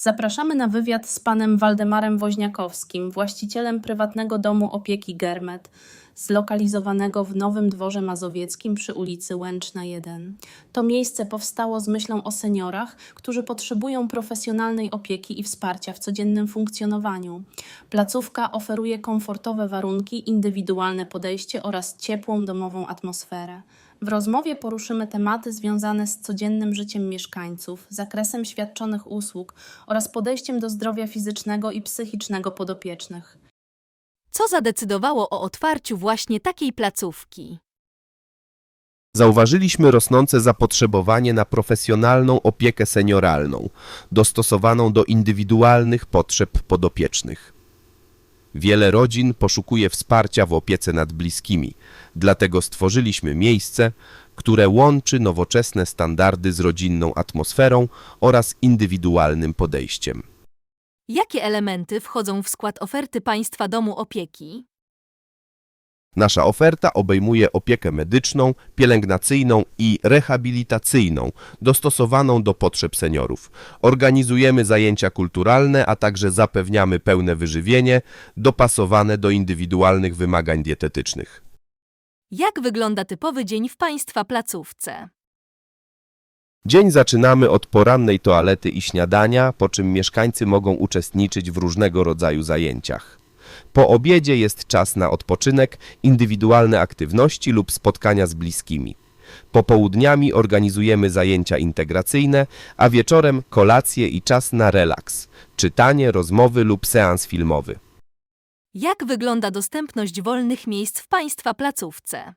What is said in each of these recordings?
Zapraszamy na wywiad z panem Waldemarem Woźniakowskim, właścicielem prywatnego domu opieki Germet, zlokalizowanego w Nowym Dworze Mazowieckim przy ulicy Łęczna 1. To miejsce powstało z myślą o seniorach, którzy potrzebują profesjonalnej opieki i wsparcia w codziennym funkcjonowaniu. Placówka oferuje komfortowe warunki, indywidualne podejście oraz ciepłą domową atmosferę. W rozmowie poruszymy tematy związane z codziennym życiem mieszkańców, zakresem świadczonych usług oraz podejściem do zdrowia fizycznego i psychicznego podopiecznych. Co zadecydowało o otwarciu właśnie takiej placówki? Zauważyliśmy rosnące zapotrzebowanie na profesjonalną opiekę senioralną, dostosowaną do indywidualnych potrzeb podopiecznych. Wiele rodzin poszukuje wsparcia w opiece nad bliskimi, dlatego stworzyliśmy miejsce, które łączy nowoczesne standardy z rodzinną atmosferą oraz indywidualnym podejściem. Jakie elementy wchodzą w skład oferty Państwa Domu Opieki? Nasza oferta obejmuje opiekę medyczną, pielęgnacyjną i rehabilitacyjną, dostosowaną do potrzeb seniorów. Organizujemy zajęcia kulturalne, a także zapewniamy pełne wyżywienie, dopasowane do indywidualnych wymagań dietetycznych. Jak wygląda typowy dzień w Państwa placówce? Dzień zaczynamy od porannej toalety i śniadania, po czym mieszkańcy mogą uczestniczyć w różnego rodzaju zajęciach. Po obiedzie jest czas na odpoczynek, indywidualne aktywności lub spotkania z bliskimi. Popołudniami organizujemy zajęcia integracyjne, a wieczorem kolacje i czas na relaks, czytanie, rozmowy lub seans filmowy. Jak wygląda dostępność wolnych miejsc w Państwa placówce?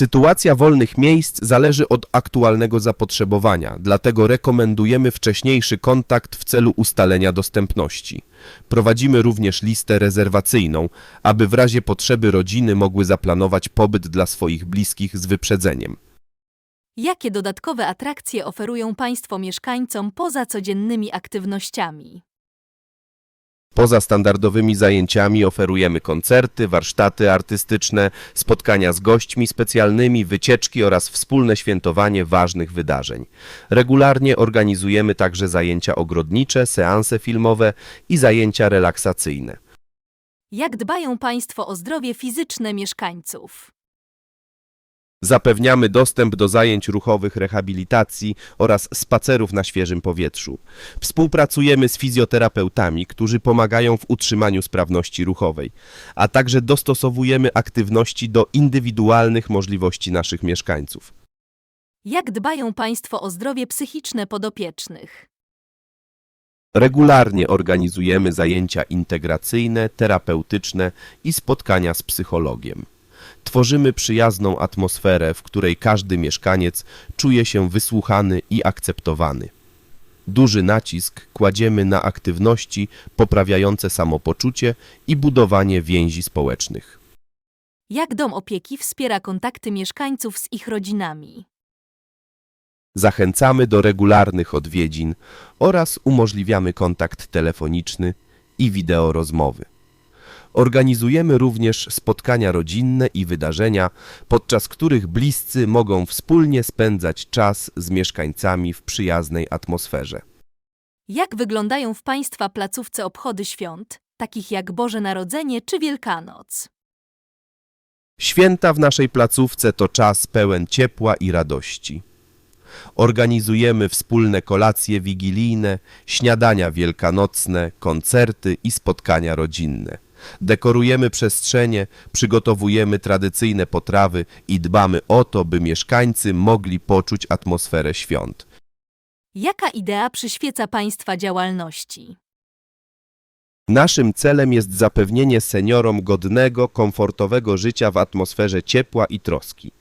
Sytuacja wolnych miejsc zależy od aktualnego zapotrzebowania, dlatego rekomendujemy wcześniejszy kontakt w celu ustalenia dostępności. Prowadzimy również listę rezerwacyjną, aby w razie potrzeby rodziny mogły zaplanować pobyt dla swoich bliskich z wyprzedzeniem. Jakie dodatkowe atrakcje oferują Państwo mieszkańcom poza codziennymi aktywnościami? Poza standardowymi zajęciami oferujemy koncerty, warsztaty artystyczne, spotkania z gośćmi specjalnymi, wycieczki oraz wspólne świętowanie ważnych wydarzeń. Regularnie organizujemy także zajęcia ogrodnicze, seanse filmowe i zajęcia relaksacyjne. Jak dbają Państwo o zdrowie fizyczne mieszkańców? Zapewniamy dostęp do zajęć ruchowych rehabilitacji oraz spacerów na świeżym powietrzu. Współpracujemy z fizjoterapeutami, którzy pomagają w utrzymaniu sprawności ruchowej, a także dostosowujemy aktywności do indywidualnych możliwości naszych mieszkańców. Jak dbają Państwo o zdrowie psychiczne podopiecznych? Regularnie organizujemy zajęcia integracyjne, terapeutyczne i spotkania z psychologiem. Tworzymy przyjazną atmosferę, w której każdy mieszkaniec czuje się wysłuchany i akceptowany. Duży nacisk kładziemy na aktywności poprawiające samopoczucie i budowanie więzi społecznych. Jak dom opieki wspiera kontakty mieszkańców z ich rodzinami? Zachęcamy do regularnych odwiedzin oraz umożliwiamy kontakt telefoniczny i wideo rozmowy. Organizujemy również spotkania rodzinne i wydarzenia, podczas których bliscy mogą wspólnie spędzać czas z mieszkańcami w przyjaznej atmosferze. Jak wyglądają w Państwa placówce obchody świąt, takich jak Boże Narodzenie czy Wielkanoc? Święta w naszej placówce to czas pełen ciepła i radości. Organizujemy wspólne kolacje wigilijne, śniadania wielkanocne, koncerty i spotkania rodzinne. Dekorujemy przestrzenie, przygotowujemy tradycyjne potrawy i dbamy o to, by mieszkańcy mogli poczuć atmosferę świąt. Jaka idea przyświeca Państwa działalności? Naszym celem jest zapewnienie seniorom godnego, komfortowego życia w atmosferze ciepła i troski.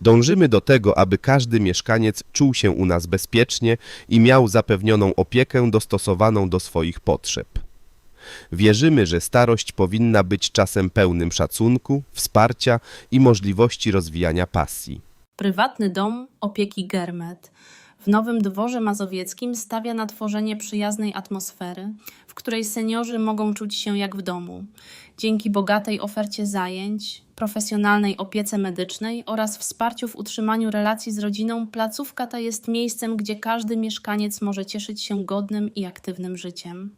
Dążymy do tego, aby każdy mieszkaniec czuł się u nas bezpiecznie i miał zapewnioną opiekę dostosowaną do swoich potrzeb. Wierzymy, że starość powinna być czasem pełnym szacunku, wsparcia i możliwości rozwijania pasji. Prywatny dom opieki Germet. w Nowym Dworze Mazowieckim stawia na tworzenie przyjaznej atmosfery, w której seniorzy mogą czuć się jak w domu. Dzięki bogatej ofercie zajęć, profesjonalnej opiece medycznej oraz wsparciu w utrzymaniu relacji z rodziną, placówka ta jest miejscem, gdzie każdy mieszkaniec może cieszyć się godnym i aktywnym życiem.